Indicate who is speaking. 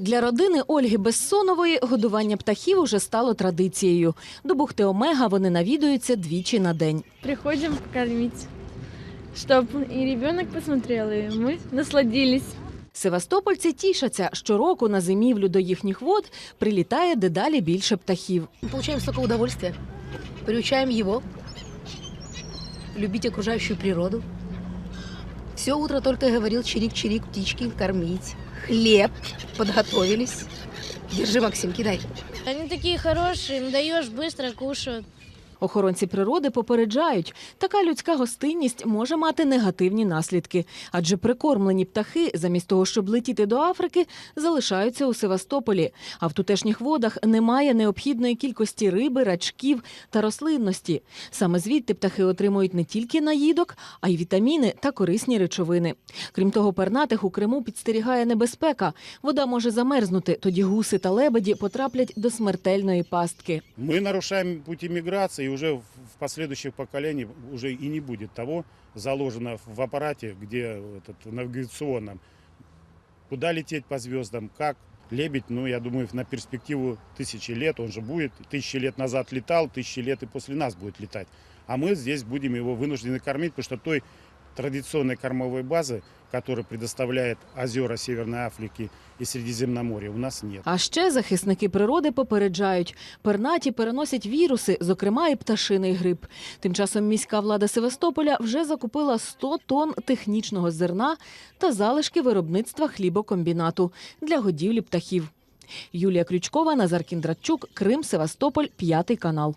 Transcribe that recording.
Speaker 1: Для родини Ольги Безсонової годування птахів уже стало традицією. До бухти Омега вони навідуються двічі на день.
Speaker 2: Приходим покормить, чтобы и ребенок посмотрел, и мы насладились.
Speaker 1: Севастопольці тішаться, щороку на зимівлю до їхніх вод прилітає дедалі більше птахів.
Speaker 3: Мы получаем столько удовольствия. Приучаем его любить окружающую природу. Все утро только говорил чирик-чирик, птички, кормить. Хлеб подготовились. Держи, Максим, кидай.
Speaker 4: Они такие хорошие, им даешь, быстро кушают.
Speaker 1: Охоронці природи попереджають, така людська гостинність може мати негативні наслідки, адже прикормлені птахи, замість того, щоб летіти до Африки, залишаються у Севастополі. А в тутешніх водах немає необхідної кількості риби, рачків та рослинності. Саме звідти птахи отримують не тільки наїдок, а й вітаміни та корисні речовини. Крім того, пернатих у Криму підстерігає небезпека. Вода може замерзнути, тоді гуси та лебеді потраплять до смертельної пастки.
Speaker 5: Мы нарушаем пути миграции, и уже в в последующих поколениях уже и не будет того заложено в аппарате, где этот, навигационном, куда лететь по звездам, как лебедь, ну, я думаю, на перспективу тысячи лет он же будет. Тысячи лет назад летал, тысячи лет и после нас будет летать. А мы здесь будем его вынуждены кормить, потому что той традиционной кормовой базы, которую предоставляет озера Северной Африки и Средиземноморья, у нас нет.
Speaker 1: А ще захисники природи попереджають, пернаті переносять віруси, зокрема і пташиний грип. Тим часом міська влада Севастополя вже закупила 100 тонн технічного зерна та залишки виробництва хлібокомбінату для годівлі птахів. Юлія Крючкова, Назар Кіндратчук, Крим, Севастополь, п'ятий канал.